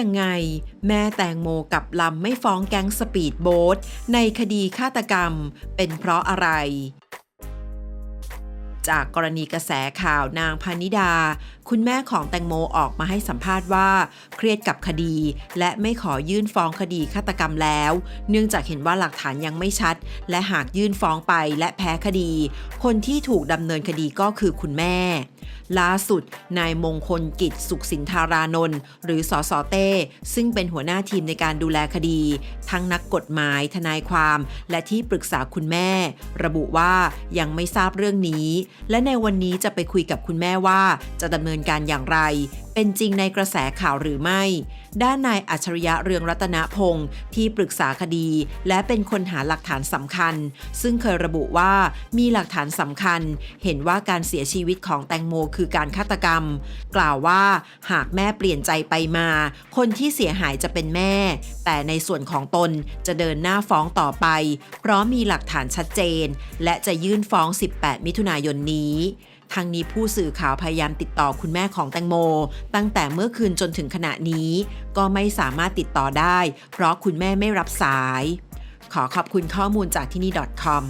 ยังไง แม่แตงโมกับลำไม่ฟ้องแก๊งสปีดโบ๊ทในคดีฆาตกรรม เป็นเพราะอะไร จากกรณีกระแสข่าวนางพานิดา คุณแม่ของแตงโมออกมาให้สัมภาษณ์ว่า เครียดกับคดี และไม่ขอยื่นฟ้องคดีฆาตกรรมแล้ว เนื่องจากเห็นว่าหลักฐานยังไม่ชัด และหากยื่นฟ้องไปและแพ้คดี คนที่ถูกดำเนินคดีก็คือคุณแม่ ล่าสุด นายมงคลกิจสุขสินธารานนท์หรือสอสอเต้ ซึ่งเป็นหัวหน้าทีมในการดูแลคดี ทั้งนักกฎหมายทนายความ และที่ปรึกษาคุณแม่ ระบุว่ายังไม่ทราบเรื่องนี้และในวันนี้จะไปคุยกับคุณแม่ว่าจะดำเนินการอย่างไร เป็นจริงในกระแสข่าวหรือไม่ ด้านนายอัจฉริยะเรืองรัตนพงศ์ที่ปรึกษาคดี และเป็นคนหาหลักฐานสำคัญ ซึ่งเคยระบุว่ามีหลักฐานสำคัญ เห็นว่าการเสียชีวิตของแตงโมคือการฆาตกรรม กล่าวว่าหากแม่เปลี่ยนใจไปมา คนที่เสียหายจะเป็นแม่ แต่ในส่วนของตนจะเดินหน้าฟ้องต่อไป เพราะมีหลักฐานชัดเจน และจะยื่นฟ้อง 18 มิถุนายนนี้ ทางนี้ผู้สื่อข่าวพยายามติดต่อคุณแม่ของแตงโม ตั้งแต่เมื่อคืนจนถึงขณะนี้ ก็ไม่สามารถติดต่อได้ เพราะคุณแม่ไม่รับสาย ขอขอบคุณข้อมูลจากที่นี่ .com